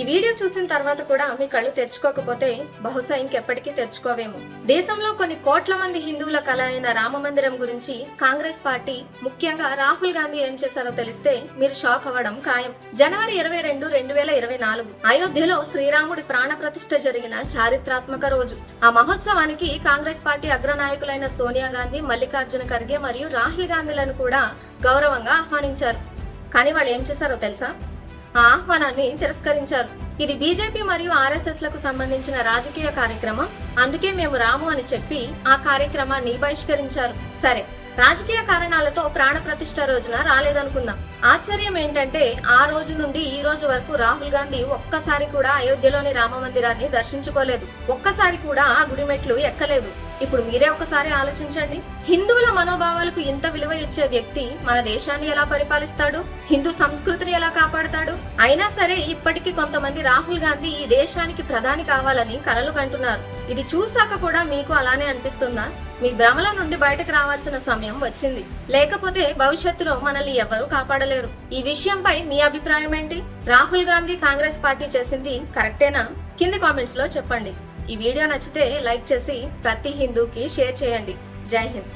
ఈ వీడియో చూసిన తర్వాత కూడా మీ కళ్ళు తెరుచుకోకపోతే బహుశా ఇంకెప్పటికీ తెరుచుకోవేమో. దేశంలో కొన్ని కోట్ల మంది హిందువుల కళ అయిన రామ మందిరం గురించి కాంగ్రెస్ పార్టీ ముఖ్యంగా రాహుల్ గాంధీ ఏం చేశారో తెలిస్తే మీరు షాక్ అవ్వడం ఖాయం. జనవరి ఇరవై రెండు రెండు వేల ఇరవై నాలుగు అయోధ్యలో శ్రీరాముడి ప్రాణ ప్రతిష్ఠ జరిగిన చారిత్రాత్మక రోజు. ఆ మహోత్సవానికి కాంగ్రెస్ పార్టీ అగ్రనాయకులైన సోనియా గాంధీ మల్లికార్జున ఖర్గే మరియు రాహుల్ గాంధీలను కూడా గౌరవంగా ఆహ్వానించారు. కానీ వాళ్ళు ఏం చేశారో తెలుసా? ఆ ఆహ్వానాన్ని తిరస్కరించారు. ఇది బీజేపీ మరియు ఆర్ఎస్ఎస్లకు సంబంధించిన రాజకీయ కార్యక్రమం. అందుకే మేము రాము అని చెప్పి ఆ కార్యక్రమాన్ని బహిష్కరించారు. సరే రాజకీయ కారణాలతో ప్రాణప్రతిష్ఠ రోజున రాలేదనుకుందాం. ఆశ్చర్యం ఏంటంటే ఆ రోజు నుండి ఈ రోజు వరకు రాహుల్ గాంధీ ఒక్కసారి కూడా అయోధ్యలోని రామ మందిరాన్ని దర్శించుకోలేదు. ఒక్కసారి కూడా ఆ గుడిమెట్లు ఎక్కలేదు. ఇప్పుడు మీరే ఒకసారి ఆలోచించండి. హిందువుల మనోభావాలకు ఇంత విలువ ఇచ్చే వ్యక్తి మన దేశాన్ని ఎలా పరిపాలిస్తాడు? హిందూ సంస్కృతిని ఎలా కాపాడుతాడు? అయినా సరే ఇప్పటికీ కొంతమంది రాహుల్ గాంధీ ఈ దేశానికి ప్రధాని కావాలని కలలు కంటున్నారు. ఇది చూశాక కూడా మీకు అలానే అనిపిస్తుందా? మీ భ్రమల నుండి బయటకు రావాల్సిన సమయం వచ్చింది. లేకపోతే భవిష్యత్తులో మనల్ని ఎవరూ కాపాడలేరు. ఈ విషయంపై మీ అభిప్రాయం ఏంటి? రాహుల్ గాంధీ కాంగ్రెస్ పార్టీ చేసింది కరెక్టేనా? కింది కామెంట్స్లో చెప్పండి. ఈ వీడియో నచ్చితే లైక్ చేసి ప్రతి హిందూకి షేర్ చేయండి. జై హింద్.